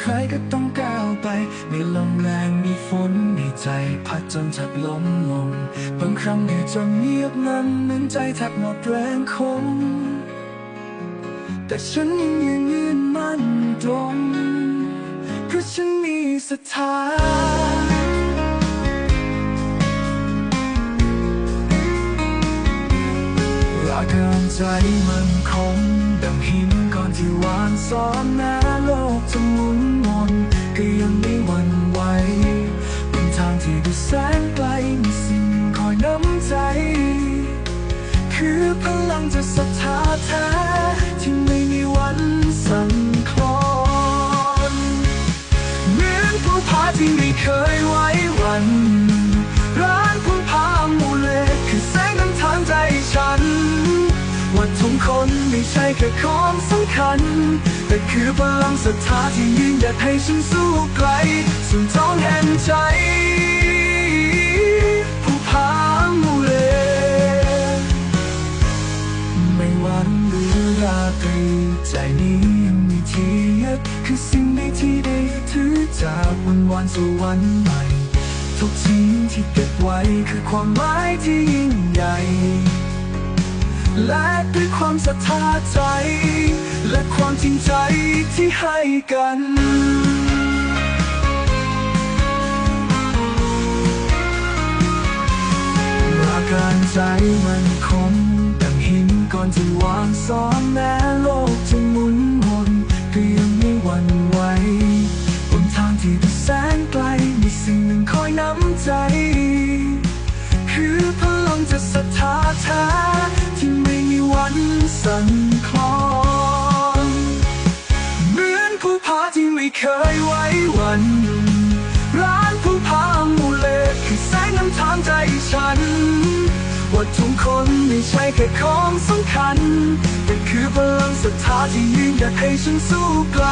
ใครก็ต้องก้าวไป มีลมแรงมีฝนในใจพัดจนแทบล้มลงบางครั้งเหนื่อยจนเงียบงันเหมือนใจแทบหมดแรงคง แต่ฉันยังยืนยืนมั่นตรงเพราะฉันมีศรัทธารักเกินใจมันคงดังหินก่อนที่วานซ้อนแม้โลก คือพลังจะศรัทธาแท้ที่ไม่มีวันสั่นคลอนเหมือนภูผาที่ไม่เคยไว้วันร้านภูผามูเลคือแสงนำทางใจฉันว่าทุกคนไม่ใช่แค่ของสำคัญ แต่คือพลังศรัทธาที่ยืนหยัดให้ฉันสู้ไกลสุดท้องแห่งใจ ใจนี้ยังมีที่ยึดคือสิ่งใดที่ได้ถือจากวันวานสู่วันใหม่ ทุกสิ่งที่เก็บไว้คือความหมายที่ยิ่งใหญ่ และด้วยความศรัทธาใจ และความจริงใจที่ให้กันว่าการใจมันคงดังหินก่อนที่วางซ้อนแม้โลก น้ำใจ คือพลังจะศรัทธาแท้ที่ไม่มีวันสั่นคลอนเหมือนภูผาที่ไม่เคยไว้วันร้านภูผาหมู่เล็กคือแสงนำทางใจฉันว่าทุกคนไม่ใช่แค่ของสำคัญแต่คือพลังศรัทธาที่ยืนหยัดให้ฉันสู้ไกล